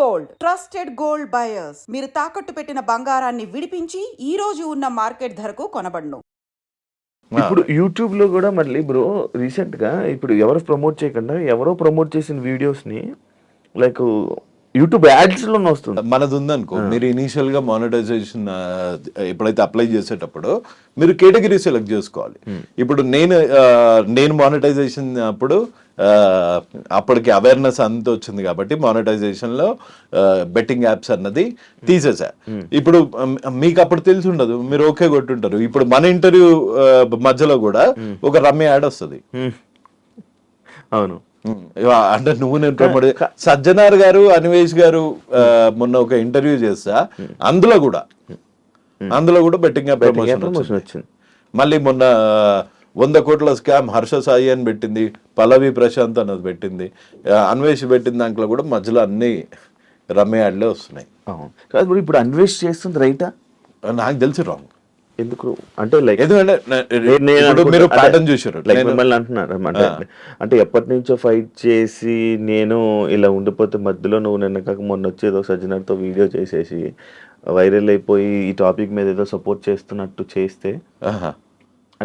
Gold. Trusted gold buyers. మీరు తాకట్టు పెట్టిన బంగారాన్ని విడిపించి ఈ రోజు ఉన్న మార్కెట్ ధరకు కొనబడును. ఇప్పుడు యూట్యూబ్లో కూడా మళ్ళీ బ్రో రీసెంట్గా ఇప్పుడు ఎవరు ప్రమోట్ చేయకుండా ఎవరో ప్రమోట్ చేసిన వీడియోస్ని లైక్ యూట్యూబ్ యాడ్స్లోనే వస్తుంది. మనది ఉందనుకో మీరు ఇనీషియల్గా మానిటైజేషన్ ఎప్పుడైతే అప్లై చేసేటప్పుడు మీరు కేటగిరీ సెలెక్ట్ చేసుకోవాలి. ఇప్పుడు నేను నేను మానిటైజేషన్ అప్పుడు అప్పటికి అవేర్నెస్ అంత వచ్చింది కాబట్టి మానిటైజేషన్లో బెట్టింగ్ యాప్స్ అన్నది తీసేసా ఇప్పుడు మీకు అప్పుడు తెలిసి ఉండదు మీరు ఓకే కొట్టుంటారు. ఇప్పుడు మన ఇంటర్వ్యూ మధ్యలో కూడా ఒక రమ్య యాడ్ వస్తుంది. అవును. అంటే నువ్వు నేను సజ్జనార్ గారు అన్వేష్ గారు మొన్న ఒక ఇంటర్వ్యూ చేస్తా. అందులో కూడా అందులో కూడా బెట్టింగ్ ప్రమోషన్ వచ్చింది. మళ్ళీ మొన్న వంద కోట్ల స్కామ్ హర్ష సాయి అని పెట్టింది పల్లవి ప్రశాంత్ అన్నది పెట్టింది. అన్వేష్ పెట్టిన దాంట్లో కూడా మధ్యలో అన్ని రమ్య యాడ్లే వస్తున్నాయి. ఇప్పుడు అన్వేష్ చేస్తుంది రైటా? నాకు తెలిసి రాంగ్. ఎందుకు? అంటే లైక్ ఎందుకంటే మీరు ప్యాటర్న్ చూసారు నేను- మిమ్మల్ని అంటున్నారు అంటే అంటే ఎప్పటి నుంచో ఫైట్ చేసి నేను ఇలా ఉండిపోతే మధ్యలో నువ్వు నిన్న కాక మొన్న వచ్చి ఏదో సజ్జనర్తో వీడియో చేసేసి వైరల్ అయిపోయి ఈ టాపిక్ మీద ఏదో సపోర్ట్ చేస్తున్నట్టు చేస్తే.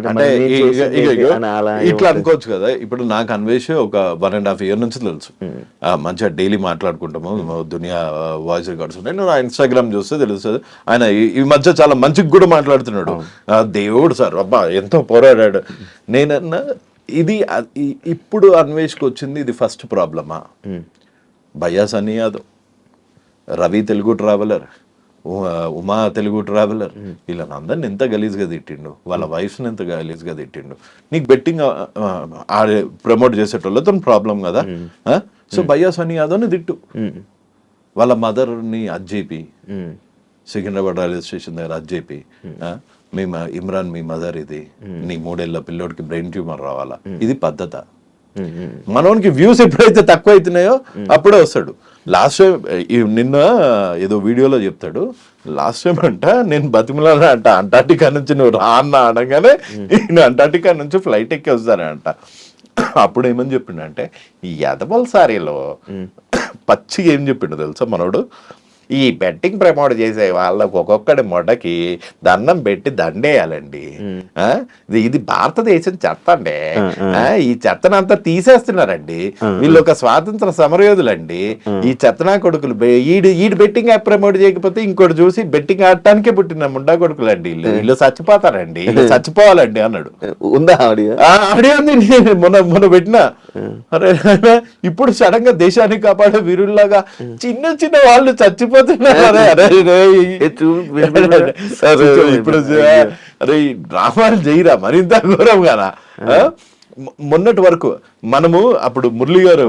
అంటే అని ఇట్లా? అనుకోవచ్చు కదా ఇప్పుడు నాకు అన్వేష్ ఒక వన్ అండ్ హాఫ్ ఇయర్ నుంచి తెలుసు. మంచిగా డైలీ మాట్లాడుకుంటాము దునియా వాయిస్ రికార్డ్స్ ఉన్నాయి. నేను ఇన్స్టాగ్రామ్ చూస్తే తెలుస్తుంది. ఆయన ఈ- మధ్య చాలా మంచిగా కూడా మాట్లాడుతున్నాడు. దేవుడు సార్ అబ్బా ఎంతో పోరాడాడు. నేనన్నా ఇది ఇప్పుడు అన్వేష్కి వచ్చింది ఇది ఫస్ట్ ప్రాబ్లమా సన్నీ యాదవ్ రవి తెలుగు ట్రావెలర్. ఉమా తెలుగు ట్రావెలర్ వీళ్ళని అందరిని ఎంత గలీజ్గా తిట్టిండు? వాళ్ళ వైఫ్ని ఎంత గలీజ్గా తిట్టిండు? నీకు బెట్టింగ్ ఆడే ప్రమోట్ చేసేటోళ్ళతో ప్రాబ్లం కదా? సో భయ్యా సన్నీ యాదవ్ని తిట్టు. వాళ్ళ మదర్ని అజ్జేపి. సికింద్రాబాద్ రైల్వే స్టేషన్ దగ్గర అజ్జేపి? మీ ఇమ్రాన్ మీ మదర్ ఇది. నీ మూడేళ్ళ పిల్లోడికి బ్రెయిన్ ట్యూమర్ రావాలా? ఇది పద్ధత. మనోనికి వ్యూస్ ఎప్పుడైతే తక్కువ అవుతున్నాయో అప్పుడే వస్తాడు. లాస్ట్ టైం నిన్న ఏదో వీడియోలో చెప్తాడు. లాస్ట్ టైం అంట నేను బతిమలాన అంట అంటార్టికా నుంచి నువ్వు రా అన్న అనగానే నేను అంటార్టికా నుంచి ఫ్లైట్ ఎక్కి వస్తానంట అప్పుడు ఏమని చెప్పిండంటే ఈ ఎదబల్ సారీలో పచ్చి ఏం చెప్పిండు తెలుసా మనోడు? ఈ బెట్టింగ్ ప్రమోట్ చేసే వాళ్ళకు ఒక్కొక్కడి మొడకి దండం పెట్టి దండేయాలండి. ఆ? ఇది- భారతదేశం చెత్త అండి. ఆ, ఈ చెత్తనంతా తీసేస్తున్నారండి. వీళ్ళు ఒక స్వాతంత్ర సమరయోధులండి. ఈ చెత్తనా కొడుకులు ఈడు ఈడు బెట్టింగ్ యాప్ ప్రమోట్ చేయకపోతే ఇంకోటి చూసి బెట్టింగ్ ఆడటానికే పుట్టిన ముండా కొడుకులండి వీళ్ళు. వీళ్ళు చచ్చిపోతారండి. చచ్చిపోవాలండి అన్నాడు. ఉందా ఆడియో? ఆ, ఆడే ఉంది. నేను మొన్న మొన్న పెట్టిన అరే ఇప్పుడు సడన్గా దేశాన్ని కాపాడే వీరుల్లాగా చిన్న చిన్న వాళ్ళు చచ్చిపోతున్నారు. అరే అరే ఇప్పుడు అరే డ్రామాలు చేయరా? మరింత ఘోరం కదా. మొన్నటి వరకు మనము అప్పుడు మురళి గారు.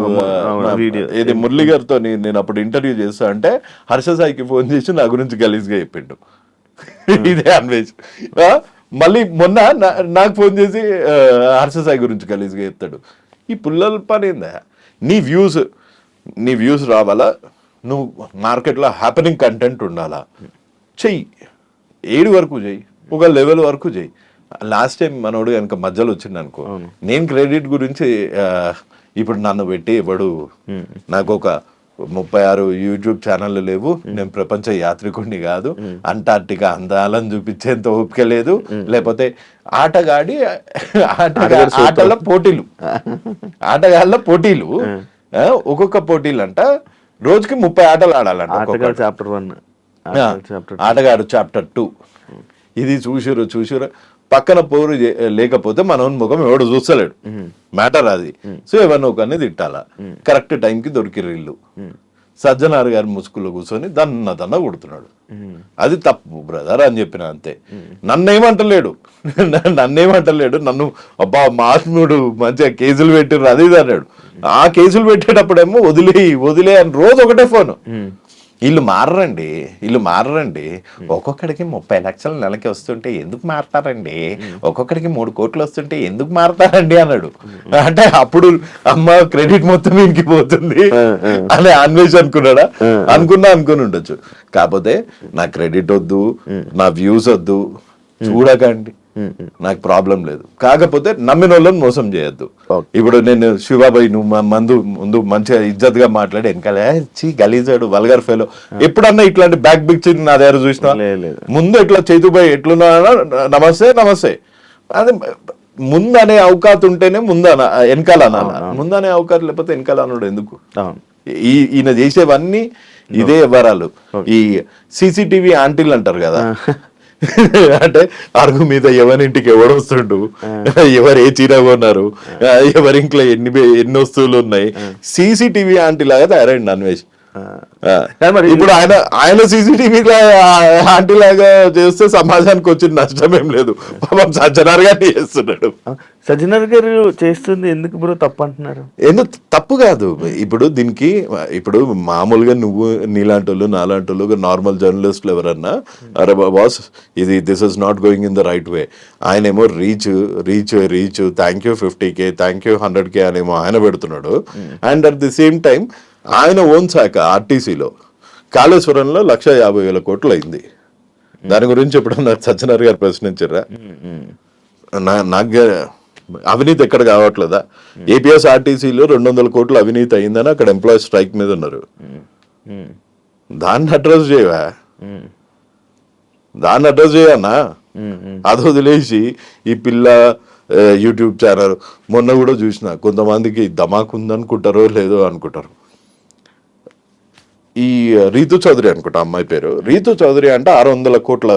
ఏది మురళి గారితో నేను అప్పుడు ఇంటర్వ్యూ చేస్తా అంటే హర్ష సాయికి ఫోన్ చేసి నా గురించి గలీజ్గా చెప్పిండు. ఇదే అన్వేష్. ఆ, మళ్ళీ మొన్న నాకు ఫోన్ చేసి హర్ష సాయి గురించి గలీజ్గా చెప్తాడు. ఈ పుల్లల పని ఏందా? నీ వ్యూస్ నీ వ్యూస్ రావాలా? నువ్వు మార్కెట్లో హ్యాపెనింగ్ కంటెంట్ ఉండాలా? చెయ్యి. ఏడు వరకు చెయ్యి. ఒక లెవెల్ వరకు చెయ్యి. లాస్ట్ టైం మనోడు కనుక మధ్యలో వచ్చిండు అనుకో నేను క్రెడిట్ గురించి ఇప్పుడు నన్ను పెట్టి ఎవడు నాకు ఒక ముప్పై ఆరు యూట్యూబ్ ఛానళ్ళు లేవు. నేను ప్రపంచ యాత్రికుడిని కాదు. అంటార్టికా అందాలని చూపించేంత ఓపిక లేదు. లేకపోతే ఆటగాడి ఆటగా ఆటల పోటీలు. ఆటగాళ్ళ పోటీలు. ఒక్కొక్క పోటీలు అంట రోజుకి ముప్పై ఆటలు ఆడాలంట. Chapter one. ఆటగాడు చాప్టర్ టూ. ఇది చూసిరు చూసిరు పక్కన పోరు లేకపోతే మన ముఖం ఎవడు చూస్తలేడు. మ్యాటర్ అది. సో ఎవరిని ఒకరిని తిట్టాలా. కరెక్ట్ టైంకి దొరికిరు ఇల్లు. సజ్జనార్ గారి ముసుగులో కూర్చొని దన్న దన్న కొడుతున్నాడు. అది తప్పు బ్రదర్ అని చెప్పిన అంతే. నన్నేమంటలేడు. నన్నేమంటలేడు. నన్ను అబ్బా మాస్ముడు మంచిగా కేసులు పెట్టిర్రు అది ఇది అన్నాడు. ఆ కేసులు పెట్టేటప్పుడేమో వదిలే వదిలే అని రోజు ఒకటే ఫోన్. వీళ్ళు మారరండి వీళ్ళు మారరండి. ఒక్కొక్కడికి ముప్పై లక్షల నెలకి వస్తుంటే ఎందుకు మారతారండి? ఒక్కొక్కడికి మూడు కోట్లు వస్తుంటే ఎందుకు మారతారండి అన్నాడు. అంటే అప్పుడు అమ్మ క్రెడిట్ మొత్తం ఇంకి పోతుంది అని అన్వేష్ అనుకున్నాడా? అనుకున్నా అనుకుని ఉండొచ్చు. కాకపోతే నా క్రెడిట్ వద్దు నా వ్యూస్ వద్దు. చూడకండి. నాకు ప్రాబ్లం లేదు. కాకపోతే నమ్మిన వాళ్ళని మోసం చేయొద్దు. ఇప్పుడు నేను శివాబాయి నువ్వు మా మందు ముందు మంచిగా ఇజ్జత్గా మాట్లాడి వెనకాల "ఏ, చీ గలీజాడు వల్గర్ ఫెలో. ఎప్పుడన్నా ఇట్లాంటి బ్యాక్ బిక్చింగ్ నా దగ్గర చూసినా. ముందు ఇట్లా చేతుబాయి ఎట్లున్నా నమస్తే నమస్తే. అది ముందు అనే అవకాశం ఉంటేనే ముందు అన వెనకాల అనాల ముందు అనే అవకాశం లేకపోతే వెనకాల అనడు ఎందుకు? ఈ ఈయన చేసేవన్నీ ఇదే వివరాలు. ఈ సీసీటీవీ ఆంటీలు అంటారు కదా. అంటే అరుగు మీద ఎవరింటికి ఎవడు వస్తుండు? ఎవరు ఏ చీర కొన్నారు? ఎవరి ఇంట్లో ఎన్ని ఎన్ని వస్తువులు ఉన్నాయి? సీసీటీవీ ఆంటీ లాగా తయారైంది అన్వేష్ ఇప్పుడు ఆయన ఆయన సీసీటీవీ ఆంటీ లాగా చేస్తే సమాజానికి వచ్చిన నష్టం ఏం లేదు. పాపం సజ్జనార్ గారిని చేస్తున్నాడు. సజ్జనర్ గారు చేస్తుంది ఎందుకు బ్రో తప్పు అంటున్నారు ఎందుకు? తప్పు కాదు. ఇప్పుడు దీనికి ఇప్పుడు మామూలుగా నువ్వు నీలాంటి వాళ్ళు నాలాంటి వాళ్ళు నార్మల్ జర్నలిస్టులు ఎవరన్నా అరే బాస్ ఇది this is not going in the right way ఆయన ఏమో reach reach reach thank you fifty K thank you hundred K అనేమో ఆయన పెడుతున్నాడు. And at the same time ఆయన ఓన్ శాఖ ఆర్టీసీలో కాళేశ్వరంలో లక్ష యాభై వేల కోట్లు అయింది. దాని గురించి ఎప్పుడన్నా సత్యనారాయణ గారు ప్రశ్నించారా? నా- నాకు అవినీతి ఎక్కడ కావట్లేదా? ఏపీఎస్ ఆర్టీసీలో రెండు వందల కోట్లు అవినీతి అయిందని అక్కడ ఎంప్లాయీ స్ట్రైక్ మీద ఉన్నారు. దాన్ని అడ్రస్ చేయవా? దాన్ని అడ్రస్ చేయన్నా అది వదిలేసి ఈ పిల్ల యూట్యూబ్ ఛానల్ మొన్న కూడా చూసిన కొంతమందికి ధమాక్ ఉందనుకుంటారో లేదో అనుకుంటారు. ఈ రీతు చౌదరి అనుకుంటా అమ్మాయి పేరు. రీతు చౌదరి అంటే ఆరు వందల కోట్ల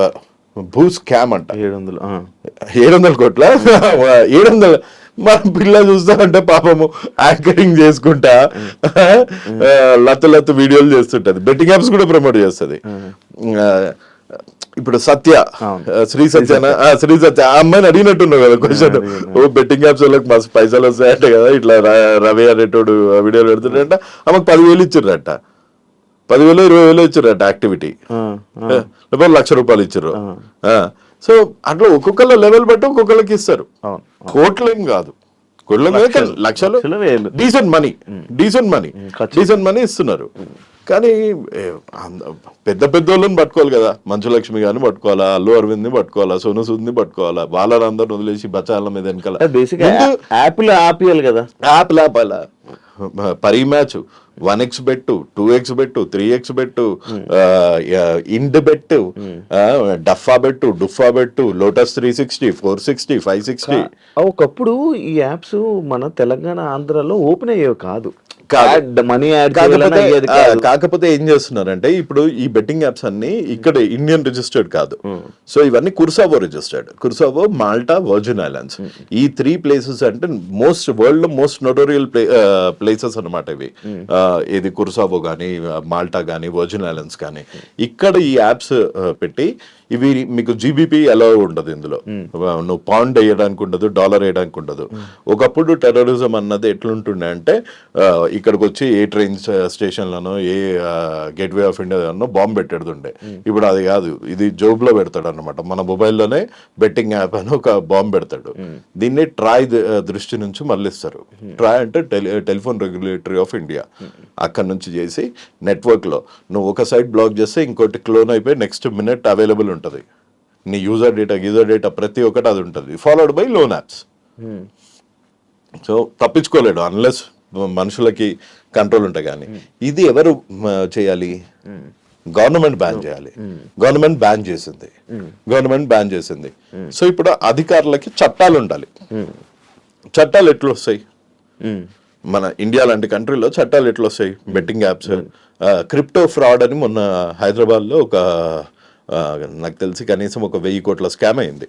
భూ స్కామ్ అంట. ఏడు వందలు. ఏడు వందల కోట్ల? ఏడు వందల మన పిల్ల చూస్తామంటే పాపము యాంకరింగ్ చేసుకుంటా. ఆ, లత్తు లత్తు వీడియోలు చేస్తుంటది. బెట్టింగ్ యాప్స్ కూడా ప్రమోట్ చేస్తుంది. ఇప్పుడు సత్య శ్రీ సత్యన శ్రీ సత్య. ఆ అమ్మాయిని అడిగినట్టున్నావు కదా క్వశ్చన్ ఓ బెట్టింగ్ యాప్స్ వాళ్ళకి మస్తు పైసలు వస్తాయంట కదా ఇట్లా రవి అనేటోడు వీడియోలు పెడుతుండంట ఆమెకు పదివేలు ఇచ్చిర్రట పదివేలు ఇరవై వేలు ఇచ్చిర్రట యాక్టివిటీ. లేకపోతే లక్ష రూపాయలు ఇచ్చారు. సో అట్లా ఒక్కొక్కళ్ళ లెవెల్ బట్టి ఒక్కొక్కళ్ళకి ఇస్తారు. కోట్లేం కాదు. కోట్ల లక్షలు. Decent money decent money. Decent money ఇస్తున్నారు. కానీ పెద్ద పెద్ద వాళ్ళని పట్టుకోవాలి కదా. మంచులక్ష్మి గారిని పట్టుకోవాలా అల్లు అరవింద్ని పట్టుకోవాలా సోను సూద్ని పట్టుకోవాలా వాళ్ళందరిని వదిలేసి బచాల మీద వెనకాల. యాపిల్ ఆపియాలి కదా. App లాపాల Parimatch. One X bet two X bet three X bet ఇండ్ bet Dafa bet Dafa bet lotus three sixty four sixty five sixty. ఒకప్పుడు ఈ యాప్స్ మన తెలంగాణ ఆంధ్రాలో ఓపెన్ అయ్యేవి కాదు. మనీ యాడ్ కాకపోతే ఏం చేస్తున్నారంటే ఇప్పుడు ఈ బెట్టింగ్ యాప్స్ అన్ని ఇక్కడ ఇండియన్ రిజిస్టర్డ్ కాదు. సో ఇవన్నీ Curacao registered Curacao Malta Virgin Islands ఈ త్రీ ప్లేసెస్ అంటే మోస్ట్ వరల్డ్లో మోస్ట్ నోటోరియల్ ప్లేసెస్ అన్నమాట ఇవి. ఇది కుర్సావో కానీ మాల్టా కానీ వర్జిన్ ఐలాండ్స్ కానీ ఇక్కడ ఈ యాప్స్ పెట్టి ఇవి మీకు జీబీపీ ఎలా ఉండదు ఇందులో. నువ్వు పౌండ్ వేయడానికి ఉండదు డాలర్ వేయడానికి ఉండదు. ఒకప్పుడు టెర్రరిజం అన్నది ఎట్లుంటుండే అంటే ఇక్కడికి వచ్చి ఏ ట్రైన్ స్టేషన్లను ఏ గేట్వే ఆఫ్ ఇండియాలో బాంబు పెట్టేడుతుండే. ఇప్పుడు అది కాదు. ఇది జోబ్లో పెడతాడు అనమాట మన మొబైల్లోనే బెట్టింగ్ యాప్ అని ఒక బాంబు పెడతాడు. దీన్ని ట్రాయ్ దృష్టి నుంచి మళ్ళిస్తారు. ట్రాయ్ అంటే tele telephone regulatory of India అక్కడ నుంచి చేసి నెట్వర్క్లో. నువ్వు ఒక సైట్ బ్లాక్ చేస్తే ఇంకోటి క్లోన్ అయిపోయి నెక్స్ట్ మినిట్ అవైలబుల్ ఉంటుంది. నీ యూజర్ డేటా యూజర్ డేటా ప్రతి ఒక్కటి అది ఉంటుంది. Followed by loan apps so తప్పించుకోలేడు. Unless మనుషులకి కంట్రోల్ ఉంటాయి కానీ ఇది ఎవరు చేయాలి? గవర్నమెంట్ బ్యాన్ చేయాలి. గవర్నమెంట్ బ్యాన్ చేసింది. గవర్నమెంట్ బ్యాన్ చేసింది. సో ఇప్పుడు అధికారులకి చట్టాలు ఉండాలి. చట్టాలు ఎట్లా వస్తాయి మన ఇండియా లాంటి కంట్రీలో చట్టాలు ఎట్లా వస్తాయి బెట్టింగ్ యాప్స్ క్రిప్టో ఫ్రాడ్ అని మొన్న హైదరాబాద్లో ఒక నాకు తెలిసి కనీసం ఒక వెయ్యి కోట్ల స్కామ్ అయింది.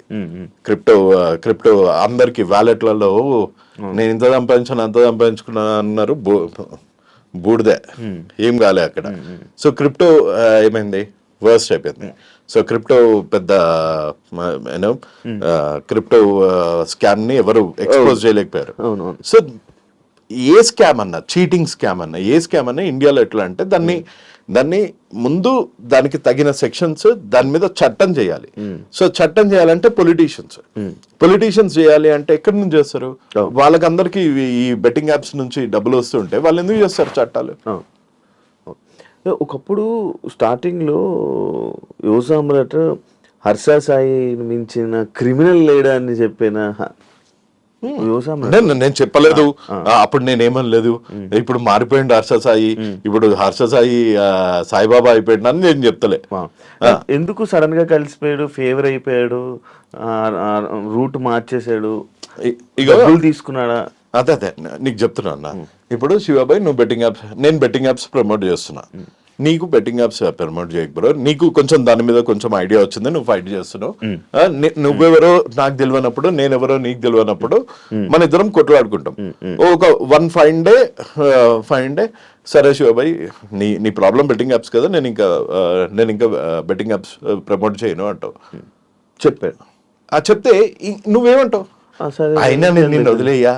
క్రిప్టో క్రిప్టో అందరికి వ్యాలెట్లలో నేను ఇంత సంపాదించాను అంత సంపాదించుకున్నా అన్నారు బూడిదే. ఏం కాలే అక్కడ. సో క్రిప్టో ఏమైంది? వర్స్ట్ అయిపోయింది. సో క్రిప్టో పెద్ద యూనో క్రిప్టో స్కామ్ని ఎవరు ఎక్స్పోజ్ చేయలేకపోయారు. సో ఏ స్కామ్ అన్నా చీటింగ్ స్కామ్ అన్నా ఏ స్కామ్ అన్నా ఇండియాలో ఎట్లా అంటే దాన్ని దాన్ని ముందు దానికి తగిన సెక్షన్స్ దాని మీద చట్టం చేయాలి. సో చట్టం చేయాలంటే పొలిటీషియన్స్ పొలిటీషియన్స్ చేయాలి అంటే ఎక్కడి నుంచి చేస్తారు? వాళ్ళకందరికి ఈ బెట్టింగ్ యాప్స్ నుంచి డబ్బులు వస్తుంటే వాళ్ళు ఎందుకు చేస్తారు చట్టాలు. ఒకప్పుడు స్టార్టింగ్లో యువసామ్రాట్ హర్ష సాయి మించిన క్రిమినల్ లేడా అని చెప్పిన నేను నేను చెప్పలేదు. అప్పుడు నేను ఏమనలేదు ఇప్పుడు మారిపోయిండు హర్ష సాయి ఇప్పుడు హర్ష సాయి సాయిబాబా అయిపోయిండు అని నేను చెప్తలే. ఎందుకు సడన్గా కలిసిపోయాడు? ఫేవర్ అయిపోయాడు? రూట్ మార్చేసాడు ఇ- ఇగో డబ్బులు తీసుకున్నాడా? అదే అదే. నీకు చెప్తున్నా ఇప్పుడు శివాబాయ్ నువ్వు బెట్టింగ్ యాప్స్ నేను బెట్టింగ్ యాప్స్ ప్రమోట్ చేస్తున్నా. నీకు బెట్టింగ్ యాప్స్ ప్రమోట్ చేయక బ్రో నీకు కొంచెం దాని మీద కొంచెం ఐడియా వచ్చింది నువ్వు ఫైట్ చేస్తున్నావు. ని- నువ్వెవరో నాకు తెలియనప్పుడు నేనెవరో నీకు తెలియనప్పుడు మన ఇద్దరం కొట్లాడుకుంటాం. ఒక one fine day fine day సరే శివబాయ్ నీ నీ ప్రాబ్లం బెట్టింగ్ యాప్స్ కదా నేను ఇంకా నేను ఇంకా బెట్టింగ్ యాప్స్ ప్రమోట్ చేయను అంటావు. చెప్పాడు ఆ చెప్తే నువ్వేమంటావు? అయినా నేను నిన్ను వదిలేయ్యా?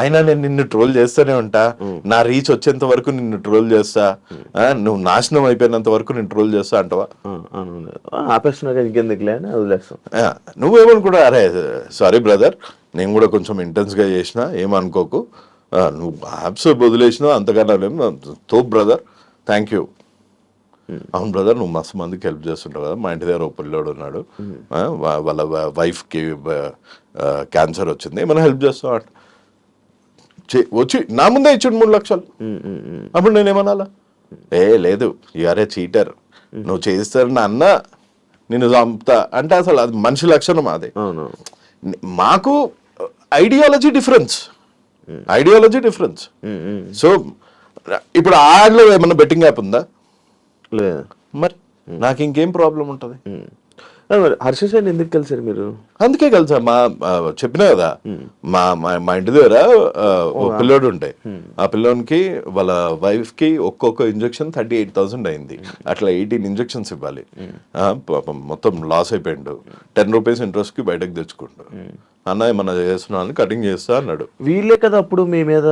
అయినా నేను నిన్ను ట్రోల్ చేస్తూనే ఉంటా. నా రీచ్ వచ్చేంత వరకు నిన్ను ట్రోల్ చేస్తా. నువ్వు నాశనం అయిపోయినంత వరకు నేను ట్రోల్ చేస్తా అంటవా? ఆపేస్తున్నా ఇంకెందుకులే వదిలేస్తాం నువ్వేమనుకుంటా అరే సారీ బ్రదర్ నేను కూడా కొంచెం intense గా చేసిన ఏమనుకోకు. నువ్వు యాప్స్ వదిలేసినావు అంతకన్నా తో బ్రదర్ థ్యాంక్ యూ అవును బ్రదర్ నువ్వు మస్తు మందికి హెల్ప్ చేస్తుంటావు కదా. మా ఇంటి దగ్గర ఓ పిల్లోడు ఉన్నాడు. వాళ్ళ వైఫ్కి క్యాన్సర్ వచ్చింది. ఏమైనా హెల్ప్ చేస్తావు? అంట వచ్చి నా ముందే ఇచ్చిండు మూడు లక్షలు. అప్పుడు నేనేమనాలా ఏ లేదు యూఆర్ఏ చీటర్ నువ్వు చేస్తారని అన్న నేను చంపుతా. అంటే అసలు అది మనిషి లక్షణం అదే. మాకు ideology difference ideology difference so ఇప్పుడు ఆడ్లో ఏమన్నా బెట్టింగ్ యాప్ ఉందా? లేదు. మరి నాకు ఇంకేం ప్రాబ్లం ఉంటుంది? హర్ష సాయిని ఎందుకు కలిసారు మీరు? అందుకే కలిసా. మా చెప్పినా కదా. మా మా- ఇంటి దగ్గర ఓ పిల్లోడు ఉంటే ఆ పిల్లోనికి వాళ్ళ వైఫ్కి ఒక్కొక్క ఇంజెక్షన్ థర్టీ ఎయిట్ థౌసండ్ అయింది. అట్లా ఎయిటీన్ ఇంజెక్షన్స్ ఇవ్వాలి. మొత్తం లాస్ అయిపోయిండు. టెన్ రూపీస్ ఇంట్రెస్ట్కి బయటకు తెచ్చుకుంటు అన్న ఏమన్నా చేస్తున్నా అని కటింగ్ చేస్తా అన్నాడు. వీళ్ళే కదా అప్పుడు మీ మీద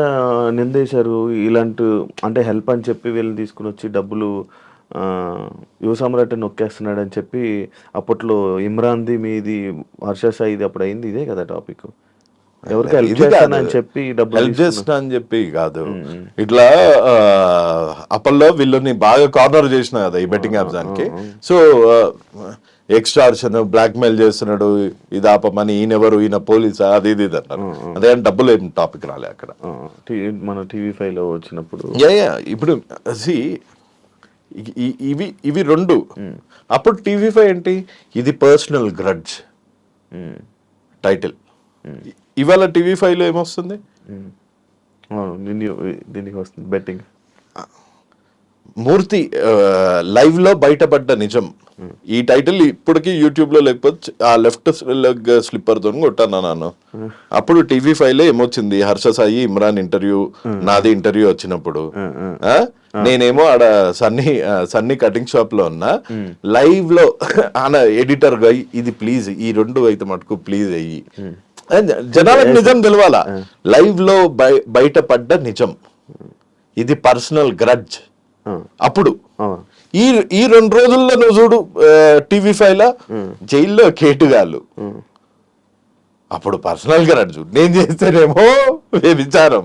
నిందేశారు. ఇలాంటి అంటే హెల్ప్ అని చెప్పి వీళ్ళని తీసుకుని వచ్చి డబ్బులు ఆ, యువ సమ్రాట్ నొక్కేస్తున్నాడు అని చెప్పి అప్పట్లో ఇమ్రాన్ది మీది హర్ష సాయిది అప్పుడు అయింది. ఇదే కదా టాపిక్. ఎవరికి హెల్ప్ చెప్పి హెల్ప్ చేస్తున్నా అని చెప్పి కాదు. ఇట్లా ఆ, అప్పల్లో వీళ్ళని బాగా కార్నర్ చేసిన కదా ఈ బెట్టింగ్ యాప్స్ దానికి. సో ఎక్స్ట్రార్షన్ బ్లాక్ మెయిల్ చేస్తున్నాడు ఇది ఆపమని ఈయనెవరు ఈయన పోలీసా? అది ఇది అన్నారు. అదే డబ్బులు ఏం టాపిక్ రాలే అక్కడ. మన టీవీ ఫైవ్లో వచ్చినప్పుడు ఇప్పుడు సి ఇవి ఇవి రెండు. అప్పుడు టీవీ ఫైవ్ ఏంటి? ఇది పర్సనల్ గ్రడ్జ్ టైటిల్ ఇవాళ టీవీ ఫైవ్లో ఏమొస్తుంది దీనికి వస్తుంది బెట్టింగ్ మూర్తి లైవ్లో బయటపడ్డ నిజం. ఈ టైటిల్ ఇప్పటికీ యూట్యూబ్లో లేకపోతే ఆ లెఫ్ట్ లెగ్ స్లిప్పర్తో కొట్టాను నన్ను. అప్పుడు టీవీ ఫైవ్లో ఏమొచ్చింది? హర్ష సాయి ఇమ్రాన్ ఇంటర్వ్యూ నాది ఇంటర్వ్యూ వచ్చినప్పుడు? నేనేమో ఆడ సన్నీ సన్నీ కటింగ్ షాప్లో ఉన్నా. లైవ్లో ఆన ఎడిటర్గా ఇది ప్లీజ్ ఈ రెండు అయితే మటుకు ప్లీజ్ అయ్యి. జనాలకు నిజం తెలవాలా? లైవ్లో బయ- బయటపడ్డ నిజం. ఇది పర్సనల్ గ్రడ్జ్. అప్పుడు. ఈ ఈ రెండు రోజుల్లో నువ్వు చూడు టీవీ ఫైవ్ లా జైల్లో కేటుగాళ్ళు. అప్పుడు పర్సనల్గా చూడు. నేను చేస్తేనేమో విచారం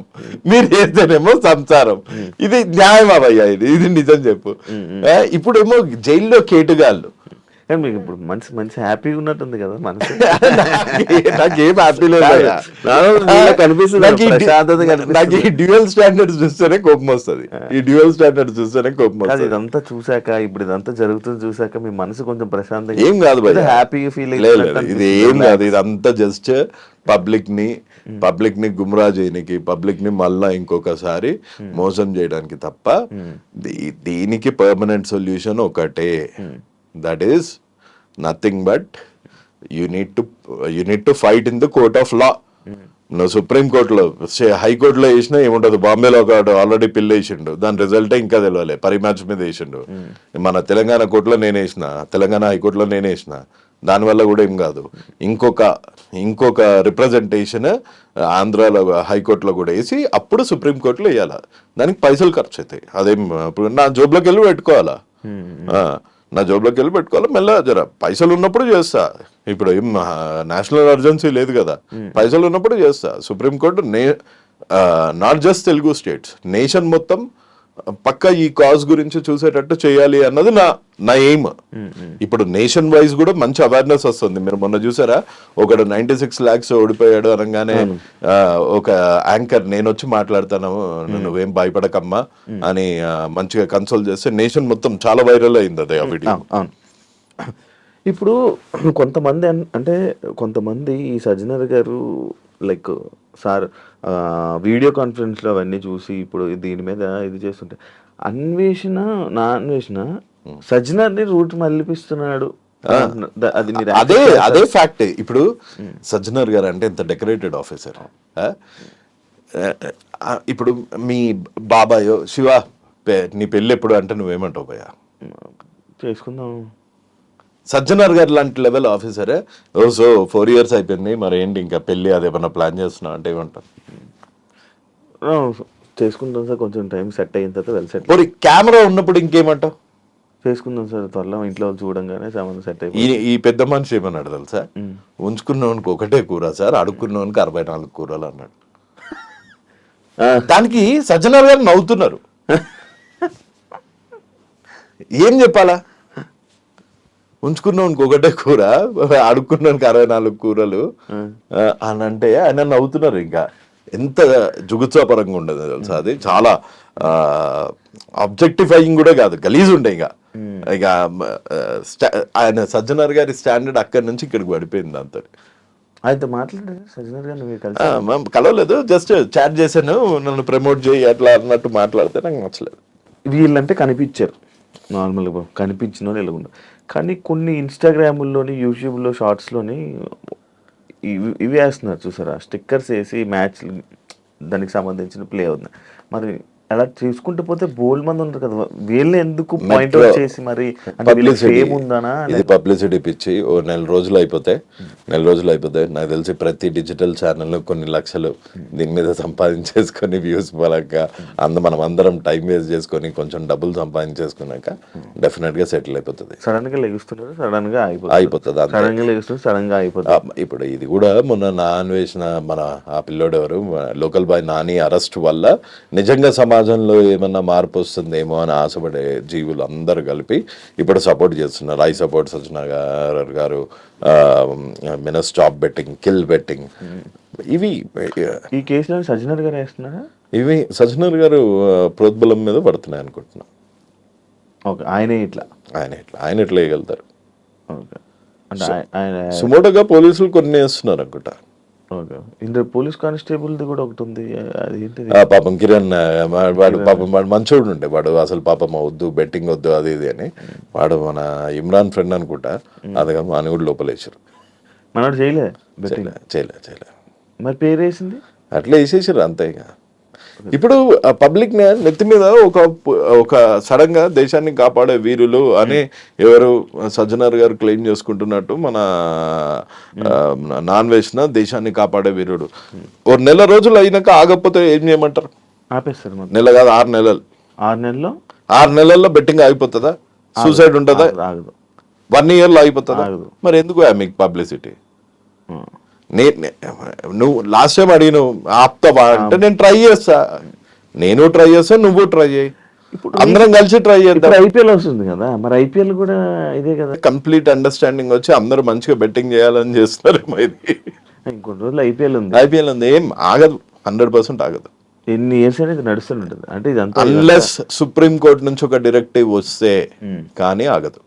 మీరు చేస్తేనేమో సంసారం. ఇది న్యాయమా భయ్యా ఇది. ఇది నిజం చెప్పు. ఇప్పుడేమో జైల్లో కేటుగాళ్ళు. కానీ మీకు ఇప్పుడు మంచి మంచి హ్యాపీగా ఉన్నట్టుంది కదా మనసు. నాకేం హ్యాపీ లేదు కాదు. భయ్యా. నాలో నీలో కనిపిస్తుంది, నాకు ఈ డ్యూయల్ స్టాండర్డ్స్ చూస్తేనే కోపం వస్తుంది. ఈ డ్యూయల్ స్టాండర్డ్స్ చూస్తేనే కోపం వస్తుంది. ఇదంతా చూసాక ఇప్పుడు ఇదంతా జరుగుతుంది చూసాక మీ మనసు కొంచెం ప్రశాంతంగా ఏం కాదు. హ్యాపీగా ఫీల్. ఇది ఏం కాదు ఇదంతా జస్ట్ పబ్లిక్ని పబ్లిక్ని గుమ్రా చేయడానికి పబ్లిక్ని మళ్ళా ఇంకొకసారి మోసం చేయడానికి తప్ప దీనికి పర్మనెంట్ సొల్యూషన్ ఒకటే. That is nothing but you need to you need to fight in the court of law నువ్వు సుప్రీం కోర్టులో హైకోర్టులో వేసినా ఏముంటది బాంబేలో ఒక ఆల్రెడీ పిల్ల వేసిండు. దాని రిజల్టే ఇంకా తెలియలే పరి మ్యాచ్ మీద వేసిండు. మన తెలంగాణ కోర్టులో నేను వేసిన. తెలంగాణ హైకోర్టులో నేను వేసిన. దానివల్ల కూడా ఏం కాదు. ఇంకొక ఇంకొక రిప్రజెంటేషన్ ఆంధ్రాలో హైకోర్టులో కూడా వేసి అప్పుడు సుప్రీం కోర్టులో వేయాలి. దానికి పైసలు ఖర్చు అవుతాయి. అదేం ఇప్పుడు నా జోబులోకి వెళ్ళి పెట్టుకోవాలా? ఆ, నా జోబులోకి వెళ్ళి పెట్టుకోవాలి. మెల్ల జర పైసలు ఉన్నప్పుడు చేస్తా. ఇప్పుడు ఏం నేషనల్ అర్జెన్సీ లేదు కదా. పైసలు ఉన్నప్పుడు చేస్తా. సుప్రీంకోర్టు నే not just Telugu states nation మొత్తం పక్క ఈ కాజ్ గురించి చూసేటట్టు చేయాలి అన్నది నా నా ఎయిమ్ ఇప్పుడు నేషన్ వైజ్ కూడా మంచి అవేర్నెస్ వస్తుంది. మీరు మొన్న చూసారా? ఒకడు నైన్టీ సిక్స్ లాక్స్ ఓడిపోయాడు అనగానే ఒక యాంకర్ నేను వచ్చి మాట్లాడతాను నువ్వేం భయపడకమ్మా అని మంచిగా కన్సోల్ చేస్తే నేషన్ మొత్తం చాలా వైరల్ అయింది అదే ఆ వీడియో ఇప్పుడు కొంతమంది అంటే కొంతమంది ఈ సజ్జనర్ గారు లైక్ సార్ వీడియో కాన్ఫరెన్స్లో అవన్నీ చూసి ఇప్పుడు దీని మీద ఇది చేస్తుంటే అన్వేషణ నా అన్వేషణ సజ్జనర్ని రూట్ మళ్ళిపిస్తున్నాడు అది మీరు అదే అదే ఫ్యాక్ట్ ఇప్పుడు సజ్జనర్ గారు అంటే ఎంత డెకరేటెడ్ ఆఫీసర్ ఇప్పుడు మీ బాబాయో శివ నీ పెళ్ళి ఎప్పుడు అంటే నువ్వేమంటావు భయ్యా? చేసుకుందాం. సజ్జనర్ గారు లాంటి లెవెల్ ఆఫీసరే ఓ సో ఫోర్ ఇయర్స్ అయిపోయింది. మరి ఏంటి ఇంకా పెళ్ళి అదేమన్నా ప్లాన్ చేస్తున్నావు అంటే ఏమంటారు? ఆ, చేసుకుందాం సార్. కొంచెం టైం సెట్ అయిన తర్వాత వెల్ సెట్ మరి కెమెరా ఉన్నప్పుడు ఇంకేమంటావు? చేసుకుందాం సార్. త్వరలో ఇంట్లో వాళ్ళు చూడంగానే సంబంధం సెట్ ఈ అయిపోయింది. ఈ పెద్ద మనిషి ఏమన్నాడు తెలుసా? ఉంచుకున్నవానికి ఒకటే కూర సార్ అడుక్కున్నవానికి అరవై నాలుగు కూరలు అన్నాడు. దానికి సజ్జనర్ గారు నవ్వుతున్నారు. ఏం చెప్పాలా? ఉంచుకున్నవానికి ఒకటే కూర అడుక్కున్నానికి అరవై నాలుగు కూరలు. అని అంటే ఆయన నవ్వుతున్నారు ఇంకా. ఎంత జుగుత్సాపరంగా ఉండదు తెలుసా అది? చాలా అబ్జెక్టిఫైయింగ్ కూడా కాదు గలీజ్ ఉండే ఇక. ఇక ఆయన సజ్జనర్ గారి స్టాండర్డ్ అక్కడి నుంచి ఇక్కడికి పడిపోయింది అంత. ఆయనతో మాట్లాడారు? కలవలేదు జస్ట్ చాట్ చేశాను నన్ను ప్రమోట్ చేయి అట్లా అన్నట్టు మాట్లాడితే నాకు నచ్చలేదు. వీళ్ళంటే కనిపించారు. నార్మల్గా కనిపించిన వాళ్ళు ఇలా కానీ కొన్ని ఇన్స్టాగ్రాముల్లోని యూట్యూబ్లో షార్ట్స్లోని ఇవి ఇవి వేస్తున్నారు చూసారా? స్టిక్కర్స్ వేసి మ్యాచ్ దానికి సంబంధించిన ప్లే ఉంది మరి అలా చేసుకుంటూ పోతే బోల్డ్ మంది ఉంటారు కదా. వీళ్ళని ఎందుకు పాయింట్ అవుట్ చేసి మరి ఉందనా ఇది పబ్లిసిటీ పిచ్చి. ఓ నెల రోజులు అయిపోతే నెల రోజులు అయిపోతే నాకు తెలిసి ప్రతి డిజిటల్ ఛానల్ కొన్ని లక్షలు దీని మీద సంపాదించేసుకొని వ్యూస్ పరంగా అంద మనం అందరం టైం వేస్ట్ చేసుకొని కొంచెం డబ్బులు సంపాదించేసుకున్నాక డెఫినెట్గా సెటిల్ అయిపోతుంది. సడన్గా లెగుస్తున్నారు సడన్గా అయిపోతుంది. సడన్గా లెగుస్తున్నారు సడన్గా అయిపోతుంది. ఇప్పుడు ఇది కూడా మొన్న నా అన్వేషణ మన ఆ పిల్లోడు ఎవరు? లోకల్ బాయ్ నాని అరెస్ట్ వల్ల నిజంగా సమాజంలో ఏమన్నా మార్పు వస్తుందేమో అని ఆశపడే జీవులు అందరూ కలిపి ఇప్పుడు సపోర్ట్ చేస్తున్నారు. ఐ సపోర్ట్ సజ్జనగర్ గారు మిన స్టాప్ బెట్టింగ్ కిల్ బెట్టింగ్ ఇవి ఈ కేసులో సజ్జనర్ గారు వేస్తున్నారా? ఇవి సజ్జనర్ గారు ప్రోద్బలం మీద పడుతున్నాయి అనుకుంటున్నా. ఓకే ఆయనే ఇట్లా? ఆయన ఇట్లా. ఆయన ఇట్లా వేయగలుగుతారు. సుమోటోగా పోలీసులు కొన్ని వేస్తున్నారు అనుకుంటా. ఇందులో పోలీస్ కానిస్టేబుల్ది కూడా ఒకటి ఉంది. అది పాపం కిరణ్ వాడు పాపం వాడు మంచోడు ఉండే. వాడు అసలు పాపం వద్దు బెట్టింగ్ వద్దు అది ఇది అని. వాడు మన ఇమ్రాన్ ఫ్రెండ్ అనుకుంటా. అది అని కూడా లోపలేసారు మనోడు చేయలే చేయలే చేయలే మరి పేరు వేసింది అట్లా వేసేసారు అంతే ఇక. ఇప్పుడు పబ్లిక్ నెత్తి మీద ఒక ఒక సడన్గా దేశాన్ని కాపాడే వీరులు అని ఎవరు సజ్జనర్ గారు క్లెయిమ్ చేసుకుంటున్నట్టు మన నాన్ వేసిన దేశాన్ని కాపాడే వీరుడు. ఓ నెల రోజులు అయినాక ఆగకపోతే ఏం చేయమంటారు? ఆపేస్తారు నెల కాదు ఆరు నెలలు. ఆరు నెలల్లో? ఆరు నెలల్లో బెట్టింగ్ అయిపోతుందా సూసైడ్ ఉంటుందా? వన్ ఇయర్లో అయిపోతుందా ఆగదు. మరి ఎందుకు మీకు పబ్లిసిటీ ఆ. నే నే- నువ్వు లాస్ట్ టైం అడిగిన ఆప్తావా అంటే నేను ట్రై చేస్తా. నేను ట్రై చేస్తా నువ్వు ట్రై చేయి. అందరం కలిసి ట్రై చేద్దాం. ఐపీఎల్ వస్తుంది కదా మరి ఐపీఎల్ కూడా ఇదే కదా. కంప్లీట్ అండర్స్టాండింగ్ వచ్చి అందరూ మంచిగా బెట్టింగ్ చేయాలని చేస్తారు ఇది. ఇంకొన్ని రోజులు ఐపీఎల్ ఉంది. ఐపీఎల్ ఉంది. ఏం ఆగదు. హండ్రెడ్ పర్సెంట్ ఆగదు. ఎన్ని ఇయర్స్ అనేది నడుస్తుంటుంది. అంటే ఇదంతా అన్లెస్ సుప్రీం కోర్ట్ నుంచి ఒక డైరెక్టివ్ వస్తే కానీ ఆగదు.